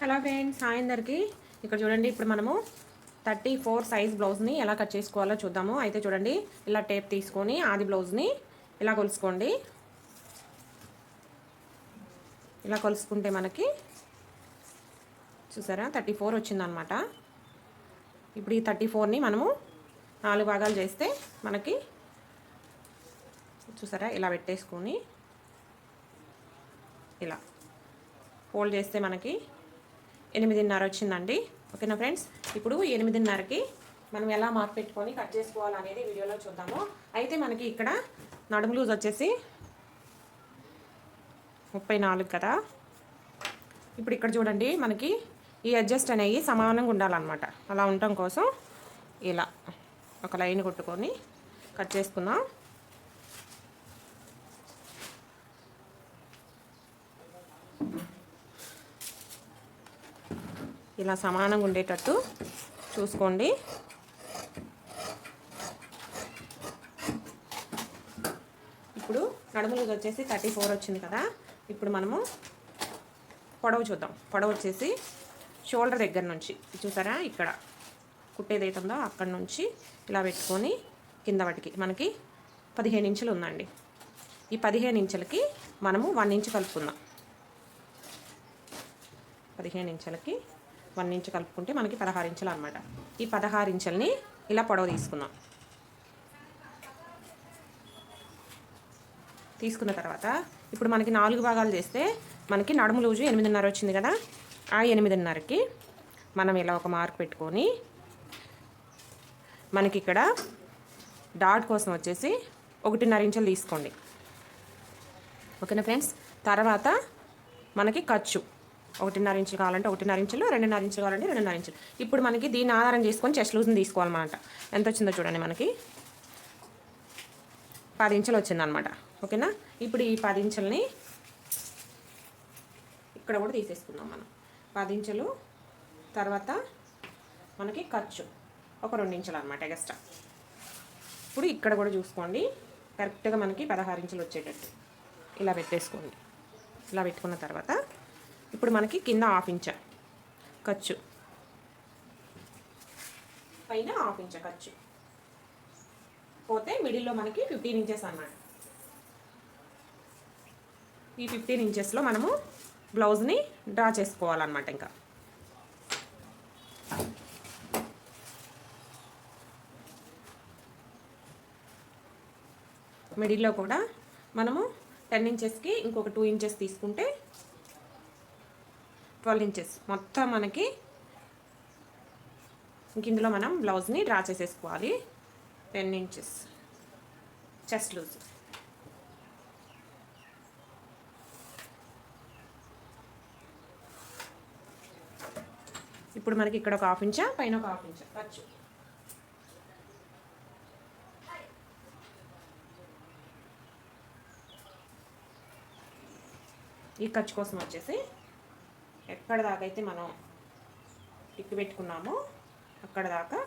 Hello friends hi ఇక్కడ చూడండి ఇప్పుడు మనము థర్టీ ఫోర్ సైజ్ బ్లౌజ్ని ఎలా కట్ చేసుకోవాలో చూద్దాము. అయితే చూడండి ఇలా టేప్ తీసుకొని ఆది బ్లౌజ్ని ఇలా కొలుసుకోండి. ఇలా కొలుసుకుంటే మనకి చూసారా థర్టీ ఫోర్ వచ్చిందనమాట. ఇప్పుడు ఈ థర్టీ ఫోర్ని మనము నాలుగు భాగాలు చేస్తే మనకి చూసారా ఇలా పెట్టేసుకొని ఇలా ఫోల్డ్ చేస్తే మనకి ఎనిమిదిన్నర వచ్చిందండి. ఓకేనా ఫ్రెండ్స్? ఇప్పుడు ఎనిమిదిన్నరకి మనం ఎలా మార్క్ పెట్టుకొని కట్ చేసుకోవాలనేది వీడియోలో చూద్దాము. అయితే మనకి ఇక్కడ నడుము లూజ్ వచ్చేసి ముప్పై నాలుగు కదా? ఇప్పుడు ఇక్కడ చూడండి మనకి ఈ అడ్జస్ట్ అనేవి సమానంగా ఉండాలన్నమాట. అలా ఉండటం కోసం ఇలా ఒక లైన్ కొట్టుకొని కట్ చేసుకుందాం. ఇలా సమానంగా ఉండేటట్టు చూసుకోండి. ఇప్పుడు నడుములు వచ్చేసి థర్టీ ఫోర్ వచ్చింది కదా. ఇప్పుడు మనము పొడవు చూద్దాం. పొడవు వచ్చేసి షోల్డర్ దగ్గర నుంచి. చూసారా? ఇక్కడ కుట్టేది ఉందో అక్కడ నుంచి ఇలా పెట్టుకొని కింద వాటికి మనకి పదిహేను ఇంచులు ఉందండి. ఈ పదిహేను ఇంచులకి మనము వన్ ఇంచు కలుపుకుందాం. పదిహేను ఇంచులకి వన్ ఇంచ్ కలుపుకుంటే మనకి పదహారు ఇంచులు అనమాట ఈ పదహారు ఇంచుల్ని ఇలా పొడవు తీసుకుందాం. తీసుకున్న తర్వాత ఇప్పుడు మనకి నాలుగు భాగాలు చేస్తే మనకి నడుము లూజు ఎనిమిదిన్నర వచ్చింది కదా? ఆ ఎనిమిదిన్నరకి మనం ఇలా ఒక మార్క్ పెట్టుకొని మనకి ఇక్కడ డాట్ కోసం వచ్చేసి ఒకటిన్నర ఇంచులు తీసుకోండి. ఓకేనా ఫ్రెండ్స్? తర్వాత మనకి ఖర్చు. ఒకటిన్నర ఇంచులు కావాలంటే ఒకటిన్నర ఇంచులు రెండున్నర ఇంచులు కావాలంటే రెండున్నర ఇంచులు. ఇప్పుడు మనకి దీన్ని ఆధారం చేసుకొని చెస్ట్ లూజ్ని తీసుకోవాలన్నమాట. ఎంత వచ్చిందో చూడండి మనకి. పది ఇంచులు వచ్చిందనమాట ఓకేనా? ఇప్పుడు ఈ పది ఇంచుల్ని ఇక్కడ కూడా తీసేసుకుందాం మనం. పది ఇంచులు తర్వాత మనకి ఖర్చు. ఒక రెండు ఇంచులు అనమాట ఎగస్ట్రా ఇప్పుడు ఇక్కడ కూడా చూసుకోండి. కరెక్ట్గా మనకి పదహారు ఇంచులు వచ్చేటట్టు. ఇలా పెట్టేసుకోండి. ఇలా పెట్టుకున్న తర్వాత ఇప్పుడు మనకి కింద హాఫ్ ఇంచ ఖర్చు. పైన హాఫ్ ఇంచ ఖర్చు. పోతే మిడిల్లో మనకి ఫిఫ్టీన్ ఇంచెస్ అన్నమాట. ఈ ఫిఫ్టీన్ ఇంచెస్లో మనము బ్లౌజ్ని డ్రా చేసుకోవాలన్నమాట ఇంకా. మిడిల్లో కూడా మనము టెన్ ఇంచెస్కి ఇంకొక టూ ఇంచెస్ తీసుకుంటే ట్వెల్వ్ ఇంచెస్. మొత్తం మనకి ఇంక ఇందులో మనం బ్లౌజ్ని డ్రా చేసేసుకోవాలి. Ten inches. Chest loose. ఇప్పుడు మనకి ఇక్కడ ఒక హాఫ్ ఇంచా పైన ఒక హాఫ్ ఇంచా. ఖర్చు. ఈ ఖర్చు కోసం వచ్చేసి ఎక్కడ దాకా అయితే మనం టిక్ పెట్టుకున్నామో అక్కడ దాకా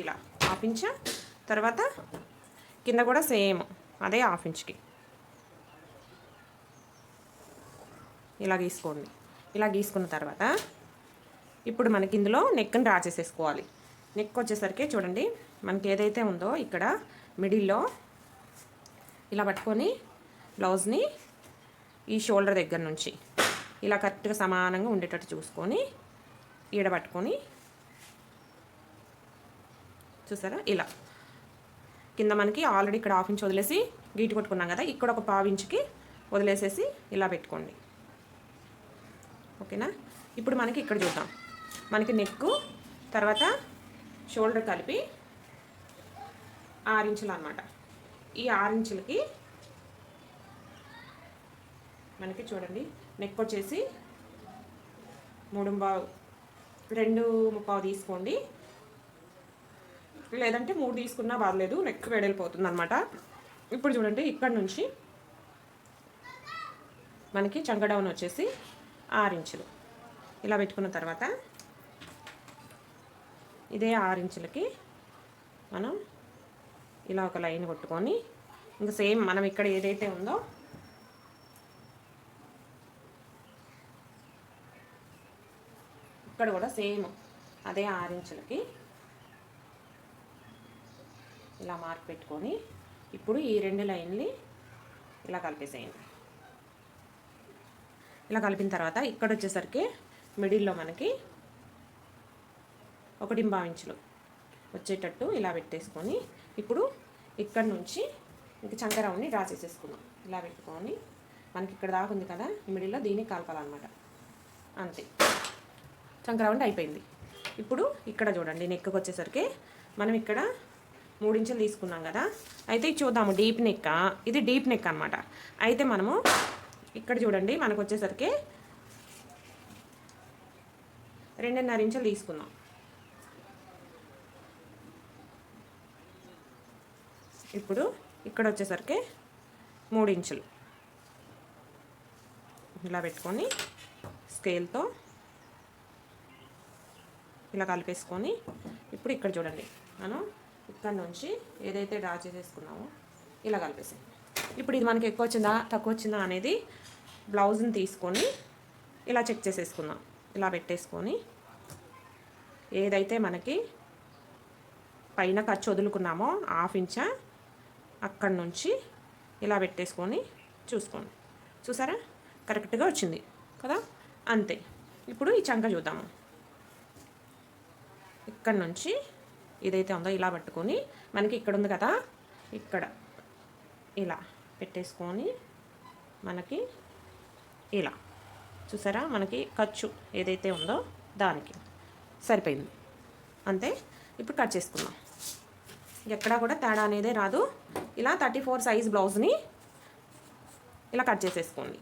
ఇలా హాఫ్ ఇంచ్. తర్వాత కింద కూడా సేమ్ అదే హాఫ్ ఇంచ్కి. ఇలా గీసుకోండి. ఇలా గీసుకున్న తర్వాత ఇప్పుడు మనకి ఇందులో నెక్ని డ్రా చేసేసుకోవాలి. నెక్ వచ్చేసరికి చూడండి మనకి ఏదైతే ఉందో ఇక్కడ మిడిల్లో ఇలా పట్టుకొని బ్లౌజ్ని ఈ షోల్డర్ దగ్గర నుంచి ఇలా కరెక్ట్గా సమానంగా ఉండేటట్టు చూసుకొని ఈడబట్టుకొని చూసారా? ఇలా. కింద మనకి ఆల్రెడీ ఇక్కడ హాఫ్ ఇంచ్ వదిలేసి గీటు కొట్టుకున్నాం కదా ఇక్కడ ఒక పావు ఇంచుకి వదిలేసేసి ఇలా పెట్టుకోండి. ఓకేనా? ఇప్పుడు మనకి ఇక్కడ చూద్దాం. మనకి నెక్ తర్వాత షోల్డర్ కలిపి ఆరించులు అనమాట ఈ ఆరించులకి మనకి చూడండి నెక్ వచ్చేసి మూడు పావు రెండు ముప్పావు తీసుకోండి. లేదంటే మూడు తీసుకున్నా బాగలేదు నెక్ వెడలిపోతుంది అనమాట ఇప్పుడు చూడండి ఇక్కడ నుంచి మనకి చంకడౌన్ వచ్చేసి ఆరు ఇంచులు. ఇలా పెట్టుకున్న తర్వాత ఇదే ఆరు ఇంచులకి మనం ఇలా ఒక లైన్ కొట్టుకొని ఇంకా సేమ్ మనం ఇక్కడ ఏదైతే ఉందో ఇక్కడ కూడా సేమ్ అదే ఆరు ఇంచులకి ఇలా మార్క్ పెట్టుకొని ఇప్పుడు ఈ రెండు లైన్లు ఇలా కలిపేసేయండి. ఇలా కలిపిన తర్వాత ఇక్కడ వచ్చేసరికి మిడిల్లో మనకి ఒకటి ఇంచులు వచ్చేటట్టు ఇలా పెట్టేసుకొని ఇప్పుడు ఇక్కడ నుంచి ఇంక చంకరౌండ్ని డ్రా చేసేసుకున్నాం ఇలా పెట్టుకొని మనకి ఇక్కడ దాకా ఉంది కదా ఈ మిడిల్లో దీన్ని కలపాలన్నమాట. అంతే. చంకరౌండ్ అయిపోయింది. ఇప్పుడు ఇక్కడ చూడండి నెక్కి వచ్చేసరికి మనం ఇక్కడ మూడించులు తీసుకున్నాం కదా. అయితే చూద్దాము డీప్ నెక్ ఇది డీప్ నెక్ అనమాట అయితే మనము ఇక్కడ చూడండి మనకు వచ్చేసరికి రెండున్నర ఇంచులు తీసుకుందాం ఇప్పుడు ఇక్కడ వచ్చేసరికి మూడు ఇంచులు. ఇలా పెట్టుకొని స్కేల్తో ఇలా కలిపేసుకొని ఇప్పుడు ఇక్కడ చూడండి. మనం ఇక్కడ నుంచి ఏదైతే డ్రా చేసేసుకున్నామో ఇలా కలిపేసాం ఇప్పుడు ఇది మనకి ఎక్కువ వచ్చిందా తక్కువ వచ్చిందా అనేది బ్లౌజ్ని తీసుకొని ఇలా చెక్ చేసేసుకుందాం. ఇలా పెట్టేసుకొని ఏదైతే మనకి పైన ఖర్చు వదులుకున్నామో హాఫ్ ఇంచా అక్కడి నుంచి ఇలా పెట్టేసుకొని చూసుకోండి. చూసారా? కరెక్ట్గా వచ్చింది కదా? అంతే. ఇప్పుడు ఈ చంక చూద్దాము. ఇక్కడ నుంచి ఏదైతే ఉందో ఇలా పట్టుకొని మనకి ఇక్కడ ఉంది కదా ఇక్కడ ఇలా పెట్టేసుకొని మనకి ఇలా చూసారా? మనకి ఖర్చు ఏదైతే ఉందో దానికి సరిపోయింది. అంతే? ఇప్పుడు కట్ చేసుకుందాం. ఎక్కడా కూడా తేడా అనేదే రాదు. ఇలా థర్టీ ఫోర్ సైజ్ బ్లౌజ్ని ఇలా కట్ చేసేసుకోండి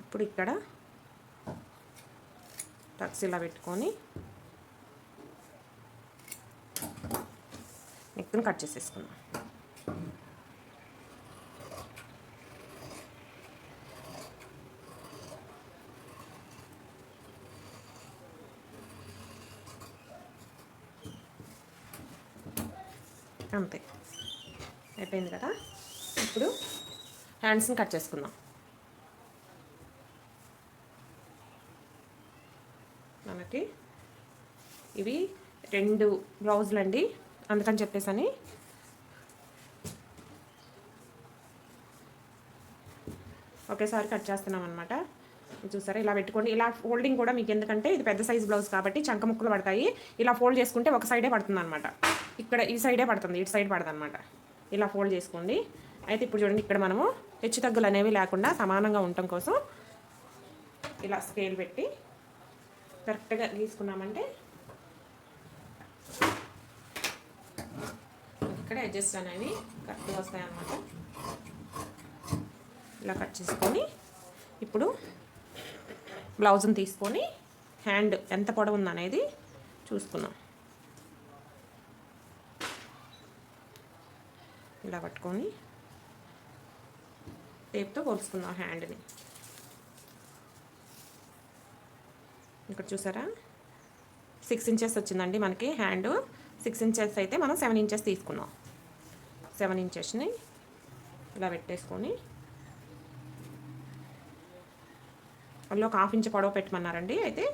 ఇప్పుడు ఇక్కడ టక్స్ ఇలా పెట్టుకొని నెక్ని కట్ చేసేసుకుందాం. అంతే. అయిపోయింది కదా? ఇప్పుడు హ్యాండ్స్ని కట్ చేసుకుందాం. మనకి ఇవి రెండు బ్లౌజులు అండి అందుకని చెప్పేసని. ఒకేసారి కట్ చేస్తున్నాం అనమాట చూసారా? ఇలా పెట్టుకోండి. ఇలా ఫోల్డింగ్ కూడా మీకు ఎందుకంటే ఇది పెద్ద సైజ్ బ్లౌజ్ కాబట్టి చంక ముక్కలు పడతాయి. ఇలా ఫోల్డ్ చేసుకుంటే ఒక సైడే పడుతుంది అనమాట ఇక్కడ ఈ సైడే పడుతుంది. ఇటు సైడ్ పడుతుంది అనమాట ఇలా ఫోల్డ్ చేసుకోండి. అయితే ఇప్పుడు చూడండి ఇక్కడ మనము హెచ్చు తగ్గులు అనేవి లేకుండా సమానంగా ఉండటం కోసం ఇలా స్కేల్ పెట్టి కరెక్ట్గా గీసుకున్నామంటే ఇక్కడ అడ్జస్ట్ అనేవి కరెక్ట్గా వస్తాయన్నమాట. ఇలా కట్ చేసుకొని ఇప్పుడు బ్లౌజ్ని తీసుకొని హ్యాండ్ ఎంత పొడవు ఉందనేది చూసుకున్నాం ఇలా పట్టుకొని టేప్తో కొలుసుకుందాం హ్యాండ్ని. ఇక్కడ చూసారా? సిక్స్ ఇంచెస్ వచ్చిందండి మనకి హ్యాండ్ సిక్స్ ఇంచెస్ అయితే మనం సెవెన్ ఇంచెస్ తీసుకున్నాం. సెవెన్ ఇంచెస్ని ఇలా పెట్టేసుకొని అందులో ఒక హాఫ్ ఇంచ్ పొడవు పెట్టమన్నారండి. అయితే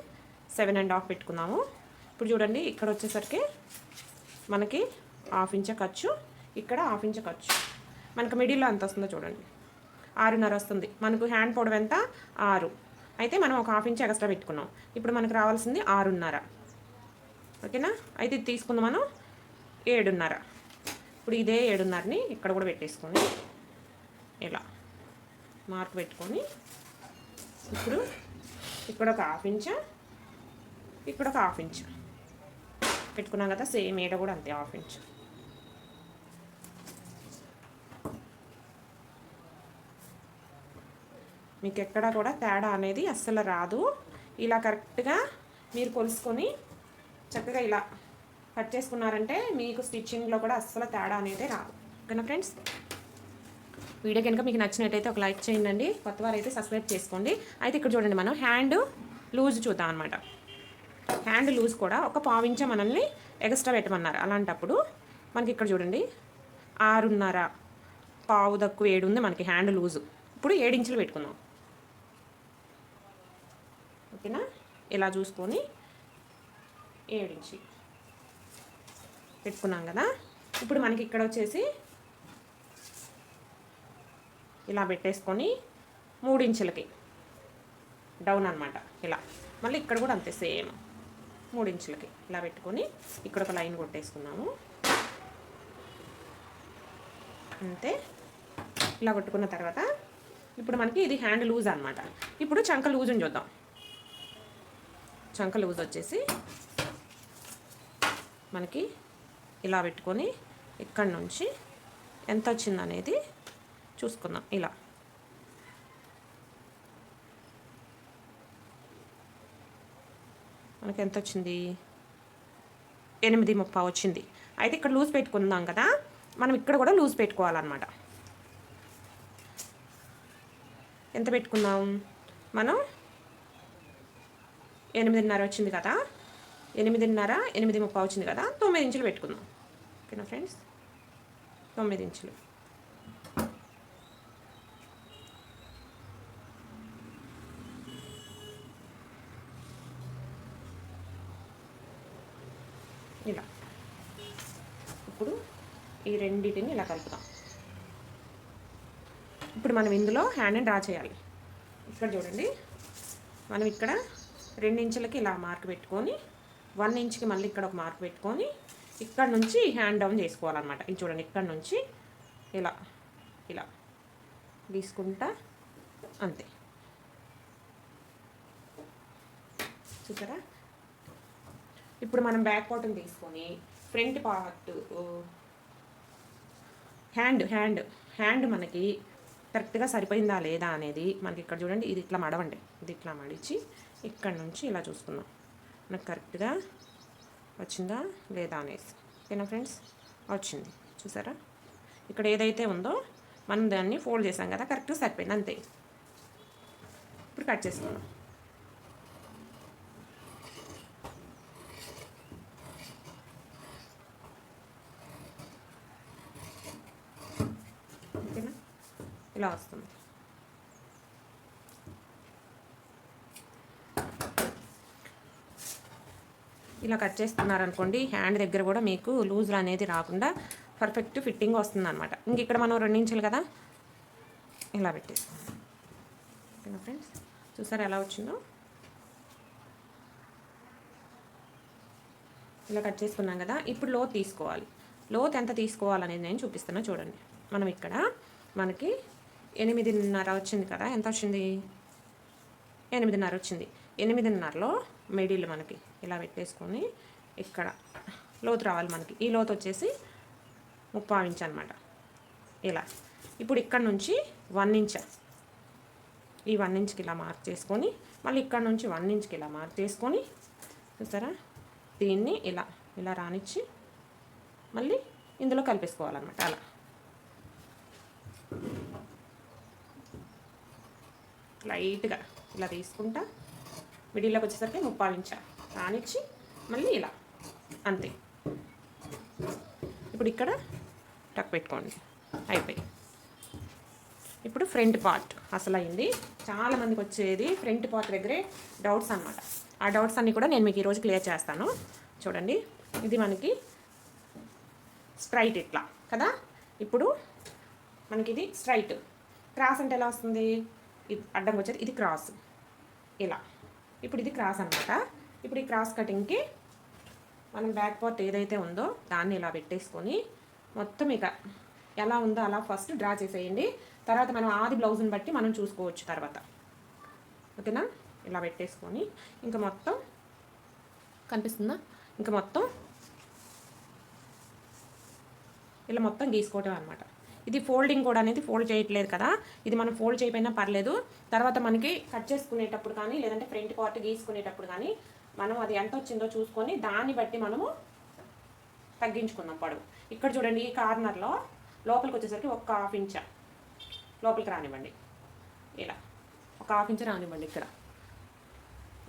సెవెన్ అండ్ హాఫ్ పెట్టుకున్నాము. ఇప్పుడు చూడండి ఇక్కడ వచ్చేసరికి మనకి హాఫ్ ఇంచ్ ఖర్చు ఇక్కడ హాఫ్ ఇంచ్ ఖర్చు. మనకు మిడిల్లో ఎంత వస్తుందో చూడండి. ఆరున్నర వస్తుంది. మనకు హ్యాండ్ పొడవు ఎంత? ఆరు. అయితే మనం ఒక హాఫ్ ఇంచ్ ఎక్స్ట్రా పెట్టుకున్నాం. ఇప్పుడు మనకు రావాల్సింది ఆరున్నర. ఓకేనా? అయితే ఇది తీసుకుందాం మనం. ఏడున్నర. ఇప్పుడు ఇదే ఏడున్నరని ఇక్కడ కూడా పెట్టేసుకొని ఇలా మార్క్ పెట్టుకొని ఇప్పుడు ఇక్కడ ఒక హాఫ్ ఇంచ్ ఇక్కడ ఒక హాఫ్ ఇంచ్. పెట్టుకున్నాం కదా సేమ్ ఏడ కూడా అంతే హాఫ్ ఇంచ్. మీకు ఎక్కడా కూడా తేడా అనేది అస్సలు రాదు. ఇలా కరెక్ట్గా మీరు కొలుసుకొని చక్కగా ఇలా కట్ చేసుకున్నారంటే మీకు స్టిచ్చింగ్లో కూడా అస్సలు తేడా అనేది రాదు. ఓకేనా ఫ్రెండ్స్? వీడియో కనుక మీకు నచ్చినట్టయితే ఒక లైక్ చేయండి కొత్త వారు అయితే సబ్స్క్రైబ్ చేసుకోండి. అయితే ఇక్కడ చూడండి మనం హ్యాండ్ లూజ్ చూద్దాం అనమాట హ్యాండ్ లూజ్ కూడా ఒక పావించే మనల్ని ఎక్స్ట్రా పెట్టమన్నారు. అలాంటప్పుడు మనకి ఇక్కడ చూడండి ఆరున్నర పావు తక్కువ ఏడు ఉంది మనకి హ్యాండ్ లూజు. ఇప్పుడు ఏడించులు పెట్టుకుందాం. ఓకేనా ఇలా చూసుకొని ఏడించి పెట్టుకున్నాం కదా. ఇప్పుడు మనకి ఇక్కడ వచ్చేసి ఇలా పెట్టేసుకొని మూడించులకి డౌన్ అనమాట ఇలా. మళ్ళీ ఇక్కడ కూడా అంతే సేమ్. మూడించులకి ఇలా పెట్టుకొని ఇక్కడ ఒక లైన్ కొట్టేసుకున్నాము. అంతే. ఇలా కొట్టుకున్న తర్వాత ఇప్పుడు మనకి ఇది హ్యాండ్ లూజ్ అనమాట ఇప్పుడు చంక లూజ్ని చూద్దాం. చంక లూజ్ వచ్చేసి మనకి ఇలా పెట్టుకొని ఇక్కడ నుంచి ఎంత వచ్చిందనేది చూసుకుందాం. ఇలా. మనకి ఎంత వచ్చింది? ఎనిమిది ముప్పై వచ్చింది. అయితే ఇక్కడ లూజ్ పెట్టుకుందాం కదా. మనం ఇక్కడ కూడా లూజ్ పెట్టుకోవాలన్నమాట. ఎంత పెట్టుకుందాం మనం ఎనిమిదిన్నర వచ్చింది కదా? ఎనిమిదిన్నర ఎనిమిది ముప్పై వచ్చింది కదా? తొమ్మిది ఇంచులు పెట్టుకుందాం. ఓకేనా ఫ్రెండ్స్ తొమ్మిది ఇంచులు. ఇలా. ఇప్పుడు ఈ రెండింటిని ఇలా కలుపుతాం ఇప్పుడు మనం ఇందులో హ్యాండ్ని డ్రా చేయాలి. ఇక్కడ చూడండి. మనం ఇక్కడ రెండు ఇంచులకి ఇలా మార్క్ పెట్టుకొని వన్ ఇంచ్కి మళ్ళీ ఇక్కడ ఒక మార్క్ పెట్టుకొని ఇక్కడ నుంచి హ్యాండ్ డౌన్ చేసుకోవాలన్నమాట. ఇది చూడండి ఇక్కడ నుంచి ఇలా ఇలా తీసుకుంటా అంతే. చూసారా? ఇప్పుడు మనం బ్యాక్ పార్ట్ని తీసుకొని front part hand hand hand మనకి కరెక్ట్గా సరిపోయిందా లేదా అనేది మనకి ఇక్కడ చూడండి ఇది ఇట్లా మడవండి. ఇది ఇట్లా మడిచి ఇక్కడ నుంచి ఇలా చూసుకున్నాం నాకు కరెక్ట్గా వచ్చిందా లేదా అనేసి. ఓకేనా ఫ్రెండ్స్? వచ్చింది. చూసారా? ఇక్కడ ఏదైతే ఉందో మనం దాన్ని ఫోల్డ్ చేసాం కదా కరెక్ట్గా సరిపోయింది అంతే. ఇప్పుడు కట్ చేసుకున్నాం ఓకేనా? ఇలా వస్తుంది. ఇలా కట్ చేసుకున్నారనుకోండి హ్యాండ్ దగ్గర కూడా మీకు లూజ్ అనేది రాకుండా పర్ఫెక్ట్ ఫిట్టింగ్ వస్తుంది అనమాట ఇంక ఇక్కడ మనం రెండించాలి కదా? ఇలా పెట్టేసుకుందాం ఓకేనా ఫ్రెండ్స్? చూసారా ఎలా వచ్చిందో? ఇలా కట్ చేసుకున్నాం కదా? ఇప్పుడు లోత్ తీసుకోవాలి. లోత్ ఎంత తీసుకోవాలనేది నేను చూపిస్తున్నా చూడండి. మనం ఇక్కడ మనకి ఎనిమిదిన్నర వచ్చింది కదా? ఎంత వచ్చింది? ఎనిమిదిన్నర వచ్చింది. ఎనిమిదిన్నరలో మిడిల్ మనకి. పెట్టేసుకొని ఇక్కడ లోతు రావాలి మనకి. ఈ లోతు వచ్చేసి ముప్పా ఇంచ్ అనమాట ఇలా. ఇప్పుడు ఇక్కడ నుంచి వన్ ఇంచ్. ఈ వన్ ఇంచ్కి ఇలా మార్క్ చేసుకొని మళ్ళీ ఇక్కడ నుంచి వన్ ఇంచ్కి ఇలా మార్క్ చేసుకొని చూసారా? దీన్ని ఇలా ఇలా రానిచ్చి మళ్ళీ ఇందులో కలిపేసుకోవాలన్నమాట. అలా. లైట్గా ఇలా తీసుకుంటా. మిడిల్లోకి వచ్చేసరికి ముప్పావించా రానిచ్చి మళ్ళీ ఇలా. అంతే. ఇప్పుడు ఇక్కడ టక్ పెట్టుకోండి. అయిపోయి. ఇప్పుడు ఫ్రంట్ పార్ట్ అసలు అయింది చాలా మందికి వచ్చేది ఫ్రంట్ పార్ట్ దగ్గరే డౌట్స్ అనమాట ఆ డౌట్స్ అన్నీ కూడా నేను మీకు ఈరోజు క్లియర్ చేస్తాను. చూడండి. ఇది మనకి స్ట్రైట్ ఇట్లా కదా? ఇప్పుడు మనకి ఇది స్ట్రైట్. క్రాస్ అంటే ఎలా వస్తుంది? ఇది అడ్డంకి వచ్చేది. ఇది క్రాస్. ఇలా. ఇప్పుడు ఇది క్రాస్ అనమాట ఇప్పుడు ఈ క్రాస్ కటింగ్కి మనం బ్యాక్ పార్ట్ ఏదైతే ఉందో దాన్ని ఇలా పెట్టేసుకొని మొత్తం ఇక ఎలా ఉందో అలా ఫస్ట్ డ్రా చేసేయండి. తర్వాత మనం ఆది బ్లౌజ్ని బట్టి మనం చూసుకోవచ్చు తర్వాత. ఓకేనా? ఇలా పెట్టేసుకొని ఇంకా మొత్తం కనిపిస్తుందా? ఇంకా మొత్తం ఇలా మొత్తం గీసుకోవటం అనమాట ఇది ఫోల్డింగ్ కూడా అనేది ఫోల్డ్ చేయట్లేదు కదా? ఇది మనం ఫోల్డ్ చేయకపోయినా పర్లేదు. తర్వాత మనకి కట్ చేసుకునేటప్పుడు కానీ లేదంటే ఫ్రంట్ పార్ట్ గీసుకునేటప్పుడు కానీ మనం అది ఎంత వచ్చిందో చూసుకొని దాన్ని బట్టి మనము తగ్గించుకుందాం పొడవు. ఇక్కడ చూడండి ఈ కార్నర్లో లోపలికి వచ్చేసరికి ఒక హాఫ్ ఇంచ లోపలికి రానివ్వండి. ఇలా. ఒక హాఫ్ ఇంచ్ రానివ్వండి ఇక్కడ.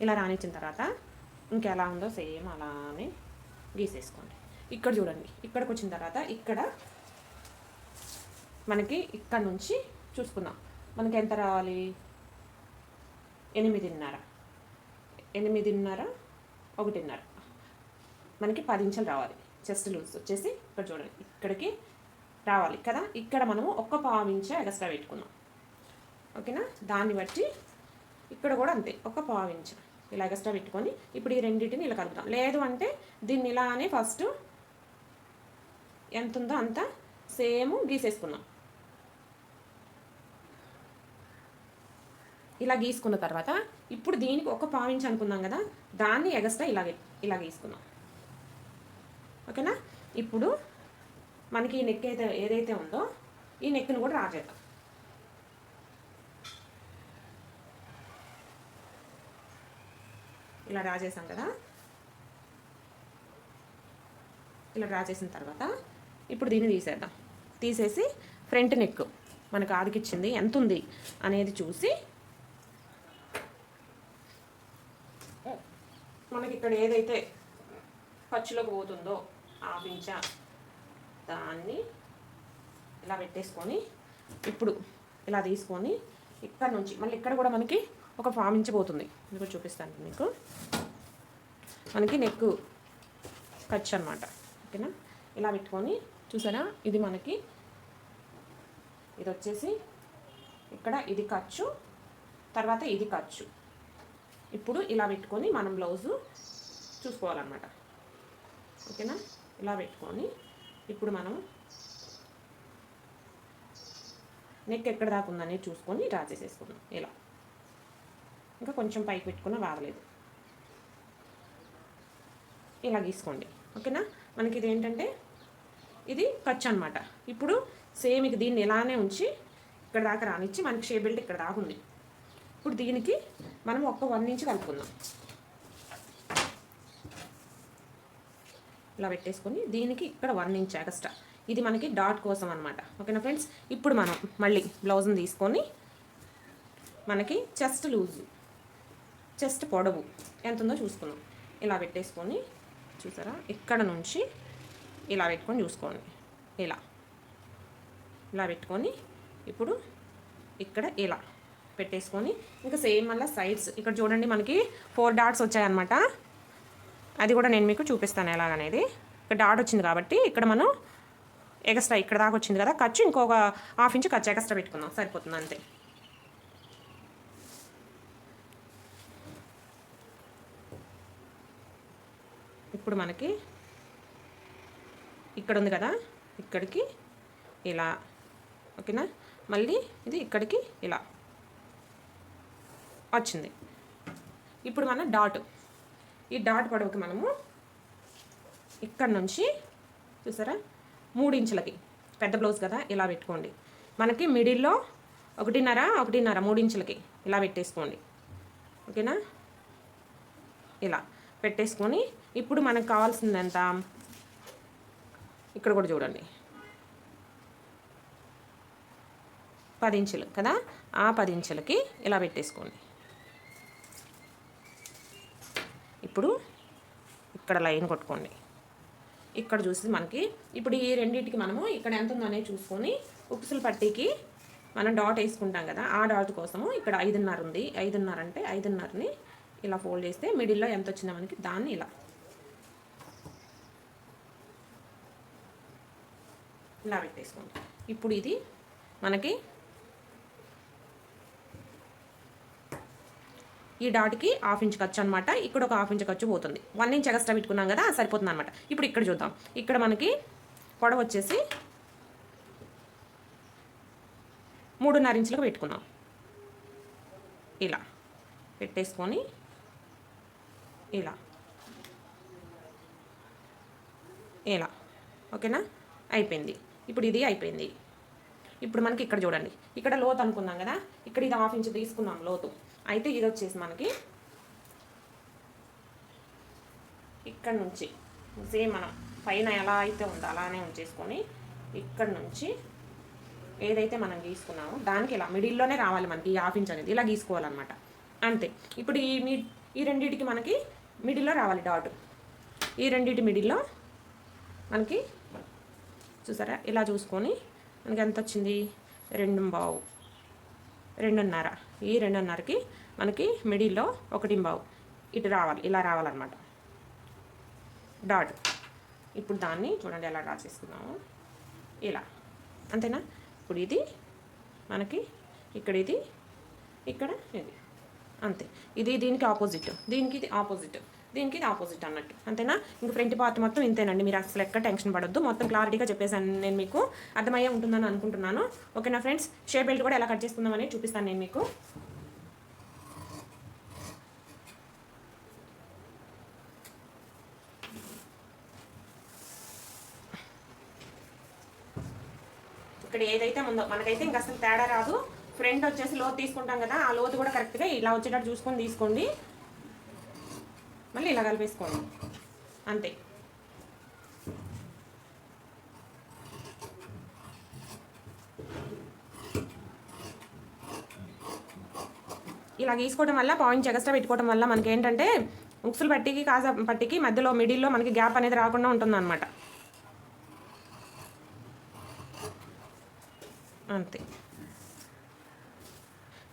ఇలా రానిచ్చిన తర్వాత ఇంకెలా ఉందో సేమ్ అలానే గీసేసుకోండి. ఇక్కడ చూడండి ఇక్కడికి వచ్చిన తర్వాత ఇక్కడ మనకి ఇక్కడ నుంచి చూసుకుందాం. మనకి ఎంత రావాలి? ఎనిమిదిన్నర. ఎనిమిదిన్నర ఒకటిన్నర. మనకి పది ఇంచులు రావాలి. చెస్ట్ లూజ్ వచ్చేసి ఇక్కడ చూడండి ఇక్కడికి రావాలి కదా? ఇక్కడ మనము ఒక్క పావు ఇంచ ఎగస్ట్రా పెట్టుకుందాం. ఓకేనా? దాన్ని బట్టి ఇక్కడ కూడా అంతే ఒక పావు ఇంచు ఇలా ఎగస్ట్రా పెట్టుకొని ఇప్పుడు ఈ రెండింటిని ఇలా కలుపుతాం లేదు అంటే దీన్ని ఇలానే ఫస్ట్ ఎంత ఉందో అంత సేమ్ గీసేసుకున్నాం ఇలా గీసుకున్న తర్వాత ఇప్పుడు దీనికి ఒక పావించి అనుకున్నాం కదా దాన్ని ఎగస్ట్రా ఇలాగే ఇలా గీసుకున్నాం ఓకేనా? ఇప్పుడు మనకి ఈ నెక్ అయితే ఏదైతే ఉందో ఈ నెక్ని కూడా రాజేద్దాం ఇలా డ్రా చేసాం కదా. ఇలా డ్రా చేసిన తర్వాత ఇప్పుడు దీన్ని తీసేద్దాం. తీసేసి ఫ్రంట్ నెక్ మనకు ఆదికిచ్చింది ఎంత ఉంది అనేది చూసి మనకి ఇక్కడ ఏదైతే ఖర్చులోకి పోతుందో ఆ పించ దాన్ని ఇలా పెట్టేసుకొని ఇప్పుడు ఇలా తీసుకొని ఇక్కడ నుంచి మళ్ళీ ఇక్కడ కూడా మనకి ఒక ఫామ్ ఇంచ్ పోతుంది. మీకు చూపిస్తాను మీకు. మనకి నెక్ ఖర్చు అనమాట ఓకేనా? ఇలా పెట్టుకొని చూసారా? ఇది మనకి ఇది వచ్చేసి ఇక్కడ ఇది ఖర్చు తర్వాత ఇది ఖర్చు ఇప్పుడు ఇలా పెట్టుకొని మనం బ్లౌజు చూసుకోవాలన్నమాట. ఓకేనా? ఇలా పెట్టుకొని ఇప్పుడు మనం నెక్ ఎక్కడ దాకా ఉందనేది చూసుకొని డ్రా చేసేసుకుందాం. ఇలా. ఇంకా కొంచెం పైకి పెట్టుకున్న బాగలేదు ఇలా గీసుకోండి. ఓకేనా? మనకి ఇది ఏంటంటే ఇది ఖర్చు అనమాట ఇప్పుడు సేమ్ ఇక దీన్ని ఇలానే ఉంచి ఇక్కడ దాకా రానిచ్చి మనకి షేబిల్ట్ ఇక్కడ దాకా ఉంది. ఇప్పుడు దీనికి మనం ఒక్క వన్ ఇంచ్ కలుపుకుందాం. ఇలా పెట్టేసుకొని దీనికి ఇక్కడ వన్ ఇంచ్ ఎక్స్ట్రా. ఇది మనకి డాట్ కోసం అనమాట ఓకేనా ఫ్రెండ్స్? ఇప్పుడు మనం మళ్ళీ బ్లౌజ్ని తీసుకొని మనకి చెస్ట్ లూజ్ చెస్ట్ పొడవు ఎంత ఉందో చూసుకుందాం. ఇలా పెట్టేసుకొని చూసారా? ఇక్కడ నుంచి ఇలా పెట్టుకొని చూసుకోండి. ఇలా. ఇలా పెట్టుకొని ఇప్పుడు ఇక్కడ ఇలా. పెట్టేసుకొని ఇంకా సేమ్ మళ్ళీ సైడ్స్ ఇక్కడ చూడండి మనకి ఫోర్ డాట్స్ వచ్చాయన్నమాట. అది కూడా నేను మీకు చూపిస్తాను ఎలాగనేది. ఇక్కడ డాట్ వచ్చింది కాబట్టి ఇక్కడ మనం ఎక్స్ట్రా ఇక్కడ దాకా వచ్చింది కదా ఖర్చు ఇంకొక హాఫ్ ఇంచ్ ఖర్చు ఎక్స్ట్రా పెట్టుకుందాం. సరిపోతుంది అంతే. ఇప్పుడు మనకి ఇక్కడ ఉంది కదా ఇక్కడికి ఇలా. ఓకేనా? మళ్ళీ ఇది ఇక్కడికి ఇలా. వచ్చింది. ఇప్పుడు మన డాట్. ఈ డాట్ పొడవుకి మనము ఇక్కడ నుంచి చూసారా? మూడు ఇంచులకి. పెద్ద బ్లౌజ్ కదా ఇలా పెట్టుకోండి. మనకి మిడిల్లో ఒకటిన్నర ఒకటిన్నర మూడించులకి ఇలా పెట్టేసుకోండి. ఓకేనా? ఇలా పెట్టేసుకొని ఇప్పుడు మనకు కావాల్సింది ఎంత? ఇక్కడ కూడా చూడండి. పది ఇంచులు కదా? ఆ పది ఇంచులకి ఇలా పెట్టేసుకోండి. ఇప్పుడు ఇక్కడ లైన్ కొట్టుకోండి. ఇక్కడ చూసి మనకి ఇప్పుడు ఈ రెండింటికి మనము ఇక్కడ ఎంత ఉందో అనేది చూసుకొని ఉక్సుల పట్టీకి మనం డాట్ వేసుకుంటాం కదా ఆ డాట్ కోసము ఇక్కడ ఐదున్నర ఉంది. ఐదున్నర అంటే ఐదున్నరని ఇలా ఫోల్డ్ చేస్తే మిడిల్లో ఎంత వచ్చిందో మనకి దాన్ని ఇలా. ఇలా పెట్టేసుకోండి. ఇప్పుడు ఇది మనకి ఈ డాట్కి హాఫ్ ఇంచ్ ఖర్చు అనమాట ఇక్కడ ఒక హాఫ్ ఇంచ్ ఖర్చు పోతుంది. వన్ ఇంచ్ ఎక్స్ట్రా పెట్టుకున్నాం కదా సరిపోతుంది అనమాట ఇప్పుడు ఇక్కడ చూద్దాం. ఇక్కడ మనకి పొడవ వచ్చేసి మూడున్నర ఇంచులకు పెట్టుకున్నాం. ఇలా పెట్టేసుకొని ఇలా. ఇలా. ఓకేనా? అయిపోయింది. ఇప్పుడు ఇది అయిపోయింది. ఇప్పుడు మనకి ఇక్కడ చూడండి. ఇక్కడ లోతు అనుకున్నాం కదా ఇక్కడ ఇది హాఫ్ ఇంచ్ తీసుకున్నాం లోతు. అయితే ఇది వచ్చేసి మనకి ఇక్కడ నుంచి సేమ్ మనం పైన ఎలా అయితే ఉందో అలానే ఉంచేసుకొని ఇక్కడ నుంచి ఏదైతే మనం గీసుకున్నామో దానికి ఇలా మిడిల్లోనే రావాలి మనకి ఈ హాఫ్ ఇంచ్ అనేది ఇలా గీసుకోవాలన్నమాట. అంతే. ఇప్పుడు ఈ మీ ఈ రెండింటికి మనకి మిడిల్లో రావాలి డాట్ ఈ రెండింటి మిడిల్లో మనకి చూసారా? ఇలా చూసుకొని మనకి ఎంత వచ్చింది? రెండు బావు. రెండున్నర. ఈ రెండున్నరకి మనకి మిడిల్లో ఒకటి బావు ఇటు రావాలి ఇలా రావాలన్నమాట. డాట్. ఇప్పుడు దాన్ని చూడండి ఎలా డ్రా చేసుకున్నాము. ఇలా. అంతేనా? ఇప్పుడు ఇది మనకి ఇక్కడ ఇది ఇక్కడ ఇది. అంతే. ఇది దీనికి ఆపోజిట్. దీనికి ఇది ఆపోజిట్. దీనికి ఇది ఆపోజిట్ అన్నట్టు. అంతేనా? ఇంక ఫ్రంట్ పార్ట్ మొత్తం ఇంతేనండి. మీరు అసలు ఎక్కడ టెన్షన్ పడొద్దు. మొత్తం క్లారిటీగా చెప్పేసాను నేను మీకు. అర్థమయ్యే ఉంటుందని అనుకుంటున్నాను. ఓకేనా ఫ్రెండ్స్ షే బెల్ట్ కూడా ఎలా కట్ చేసుకుందామని చూపిస్తాను నేను మీకు. ఇక్కడ ఏదైతే ఉందో మనకైతే ఇంకా అసలు తేడా రాదు. ఫ్రంట్ వచ్చేసి లోతు తీసుకుంటాం కదా ఆ లోతు కూడా కరెక్ట్గా ఇలా వచ్చేటట్టు చూసుకొని తీసుకోండి. మళ్ళీ ఇలా కలిపేసుకోండి. అంతే. ఇలా గీసుకోవడం వల్ల పాయింట్స్ ఎగస్ట్రా పెట్టుకోవడం వల్ల మనకి ఏంటంటే ఉక్సులు పట్టికి కాజా పట్టికి మధ్యలో మిడిల్లో మనకి గ్యాప్ అనేది రాకుండా ఉంటుంది అనమాట అంతే.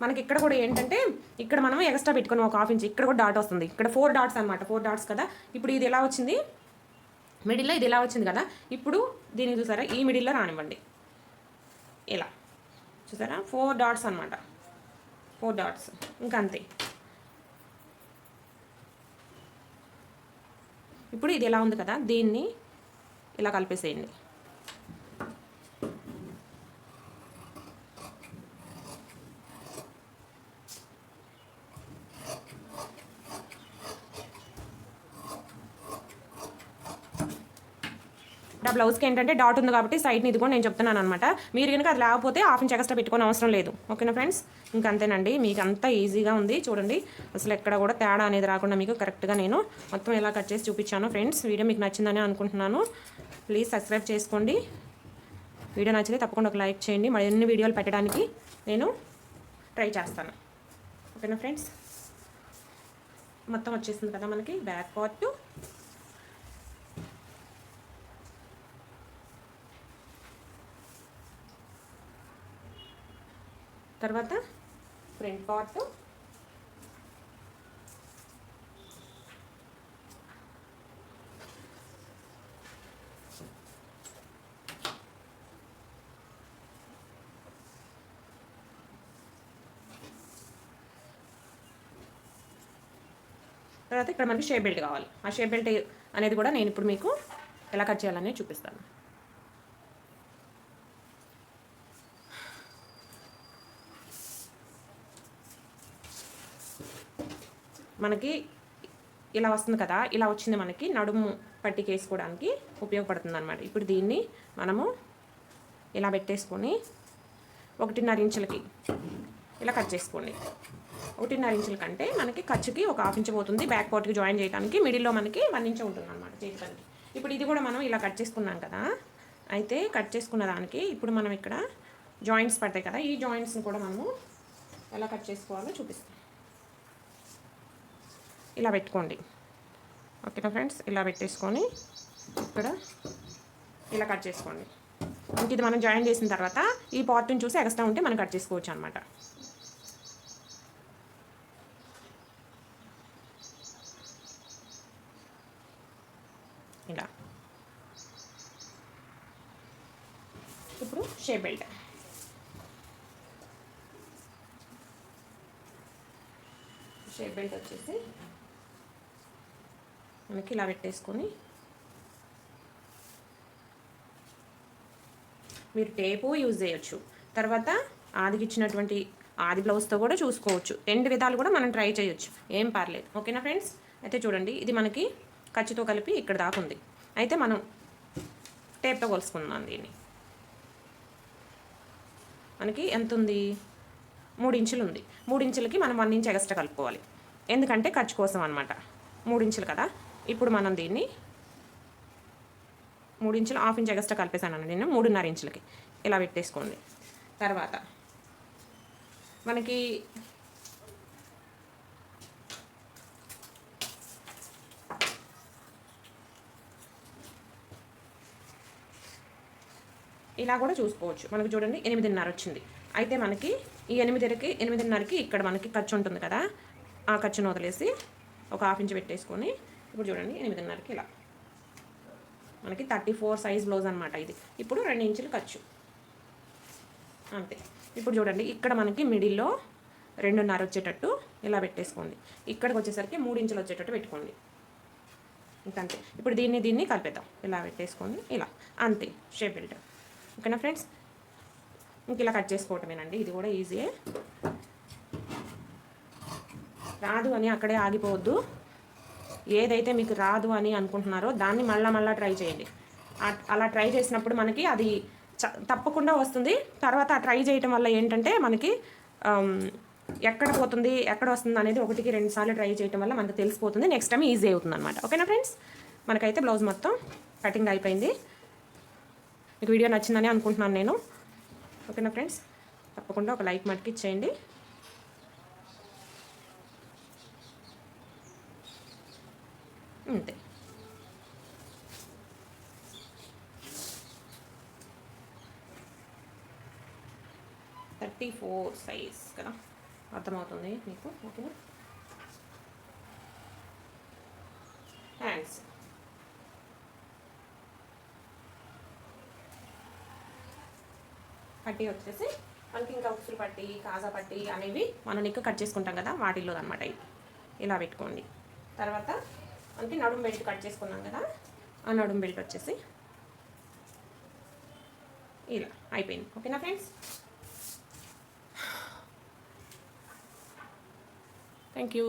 మనకి ఇక్కడ కూడా ఏంటంటే ఇక్కడ మనం ఎక్స్ట్రా పెట్టుకుని ఒక హాఫ్ ఇంచ్ ఇక్కడ కూడా డాట్ వస్తుంది. ఇక్కడ ఫోర్ డాట్స్ అనమాట ఫోర్ డాట్స్ కదా. ఇప్పుడు ఇది ఎలా వచ్చింది? మిడిల్లో ఇది ఎలా వచ్చింది కదా? ఇప్పుడు దీన్ని చూసారా? ఈ మిడిల్లో రానివ్వండి. ఇలా. చూసారా? ఫోర్ డాట్స్ అనమాట ఫోర్ డాట్స్ ఇంకా అంతే. ఇప్పుడు ఇది ఎలా ఉంది కదా? దీన్ని ఇలా కలిపేసేయండి. నా బ్లౌజ్కి ఏంటంటే డాట్ ఉంది కాబట్టి సైడ్ని ఇది కూడా నేను చెప్తున్నాను అనమాట మీరు కనుక అది లేకపోతే హాఫ్ ఇంచ్ ఎక్స్ట్రా పెట్టుకోని అవసరం లేదు. ఓకేనా ఫ్రెండ్స్ ఇంక అంతేనండి. మీకు అంతా ఈజీగా ఉంది. చూడండి. అసలు ఎక్కడ కూడా తేడా అనేది రాకుండా మీకు కరెక్ట్గా నేను మొత్తం ఎలా కట్ చేసి చూపించాను ఫ్రెండ్స్ వీడియో మీకు నచ్చిందని అనుకుంటున్నాను. ప్లీజ్ సబ్స్క్రైబ్ చేసుకోండి. వీడియో నచ్చితే తప్పకుండా ఒక లైక్ చేయండి. మరిన్ని వీడియోలు పెట్టడానికి నేను ట్రై చేస్తాను. ఓకేనా ఫ్రెండ్స్ మొత్తం వచ్చేసింది కదా మనకి. బ్యాక్ పార్ట్ తర్వాత ఫ్రంట్ పార్ట్. తర్వాత ఇక్కడ మనకి షేప్ బెల్ట్ కావాలి. ఆ షేప్ బెల్ట్ అనేది కూడా నేను ఇప్పుడు మీకు ఎలా కట్ చేయాలనేది చూపిస్తాను. మనకి ఇలా వస్తుంది కదా ఇలా వచ్చింది మనకి నడుము పట్టికి వేసుకోవడానికి ఉపయోగపడుతుంది అనమాట ఇప్పుడు దీన్ని మనము ఇలా పెట్టేసుకొని ఒకటిన్నర ఇంచులకి ఇలా కట్ చేసుకోండి. ఒకటిన్నర ఇంచుల కంటే మనకి ఖర్చుకి ఒక హాఫ్ ఇంచ్ పోతుంది. బ్యాక్ పార్ట్కి జాయిన్ చేయడానికి మిడిల్లో మనకి వన్ ఇంచ్ ఉంటుంది అనమాట చేతి ఇప్పుడు ఇది కూడా మనం ఇలా కట్ చేసుకున్నాం కదా అయితే కట్ చేసుకున్న దానికి ఇప్పుడు మనం ఇక్కడ జాయింట్స్ పడతాయి కదా ఈ జాయింట్స్ని కూడా మనము ఎలా కట్ చేసుకోవాలో చూపిస్తాం. ఇలా పెట్టుకోండి. ఓకేనా ఫ్రెండ్స్? ఇలా పెట్టేసుకొని ఇక్కడ ఇలా కట్ చేసుకోండి. ఇంక ఇది మనం జాయిన్ చేసిన తర్వాత ఈ పార్ట్ని చూసి ఎక్స్ట్రా ఉంటే మనం కట్ చేసుకోవచ్చు అనమాట ఇలా. ఇప్పుడు షేప్ బెల్ట్. షేప్ బెల్ట్ వచ్చేసి మనకి ఇలా పెట్టేసుకొని మీరు టేపు యూజ్ చేయొచ్చు. తర్వాత ఆదికి ఇచ్చినటువంటి ఆది బ్లౌజ్తో కూడా చూసుకోవచ్చు. రెండు విధాలు కూడా మనం ట్రై చేయొచ్చు. ఏం పర్లేదు. ఓకేనా ఫ్రెండ్స్? అయితే చూడండి ఇది మనకి ఖర్చుతో కలిపి ఇక్కడ దాకా ఉంది. అయితే మనం టేప్తో కొలుసుకుందాం దీన్ని. మనకి ఎంత ఉంది? మూడు ఇంచులు ఉంది. మూడు ఇంచులకి మనం వన్ ఇంచ్ ఎక్స్ట్రా కలుపుకోవాలి. ఎందుకంటే ఖర్చు కోసం అనమాట మూడు ఇంచులు కదా. ఇప్పుడు మనం దీన్ని మూడు ఇంచులు హాఫ్ ఇంచ్ ఎగస్ట్రా కలిపేసాను నేను మూడున్నర ఇంచులకి. ఇలా పెట్టేసుకోండి. తర్వాత మనకి ఇలా కూడా చూసుకోవచ్చు. మనకు చూడండి ఎనిమిదిన్నర వచ్చింది. అయితే మనకి ఈ ఎనిమిదికి ఎనిమిదిన్నరకి ఇక్కడ మనకి ఖర్చు ఉంటుంది కదా. ఆ ఖర్చును వదిలేసి ఒక హాఫ్ ఇంచ్ పెట్టేసుకొని ఇప్పుడు చూడండి ఎనిమిదిన్నరకి ఇలా. మనకి థర్టీ ఫోర్ సైజ్ బ్లౌజ్ అనమాట ఇది. ఇప్పుడు రెండు ఇంచులు ఖర్చు. అంతే. ఇప్పుడు చూడండి ఇక్కడ మనకి మిడిల్లో రెండున్నర వచ్చేటట్టు ఇలా పెట్టేసుకోండి. ఇక్కడికి వచ్చేసరికి మూడు ఇంచులు వచ్చేటట్టు పెట్టుకోండి. ఇంకంతే ఇప్పుడు దీన్ని దీన్ని కలిపేద్దాం. ఇలా పెట్టేసుకోండి ఇలా. అంతే షేప్ బెల్ట్ ఓకేనా ఫ్రెండ్స్ ఇంక ఇలా కట్ చేసుకోవటమేనండి. ఇది కూడా ఈజీయే రాదు అని అక్కడే ఆగిపోవద్దు. ఏదైతే మీకు రాదు అని అనుకుంటున్నారో దాన్ని మళ్ళా మళ్ళీ ట్రై చేయండి. అలా ట్రై చేసినప్పుడు మనకి అది చ- తప్పకుండా వస్తుంది. తర్వాత ఆ ట్రై చేయటం వల్ల ఏంటంటే మనకి ఎక్కడ పోతుంది ఎక్కడ వస్తుంది అనేది ఒకటికి రెండు సార్లు ట్రై చేయటం వల్ల మనకు తెలిసిపోతుంది. నెక్స్ట్ టైం ఈజీ అవుతుంది అనమాట ఓకేనా ఫ్రెండ్స్ మనకైతే బ్లౌజ్ మొత్తం కటింగ్ అయిపోయింది. మీకు వీడియో నచ్చిందని అనుకుంటున్నాను నేను. ఓకేనా ఫ్రెండ్స్ తప్పకుండా ఒక లైక్ మటుకి ఇచ్చేయండి. అంతే. థర్టీ ఫోర్ సైజ్ కదా? అర్థమవుతుంది మీకు? ఓకేనా? హ్యాండ్స్ పట్టీ వచ్చేసి మనకి ఇంకా ఉక్సులు పట్టి కాజా పట్టి అనేవి మనం నిక్క కట్ చేసుకుంటాం కదా వాటిల్లో అనమాట ఇలా పెట్టుకోండి. తర్వాత అందుకే నడుం బెల్ట్ కట్ చేసుకున్నాం కదా. ఆ నడుం బెల్ట్ వచ్చేసి ఇలా అయిపోయింది. ఓకేనా ఫ్రెండ్స్ థ్యాంక్ యూ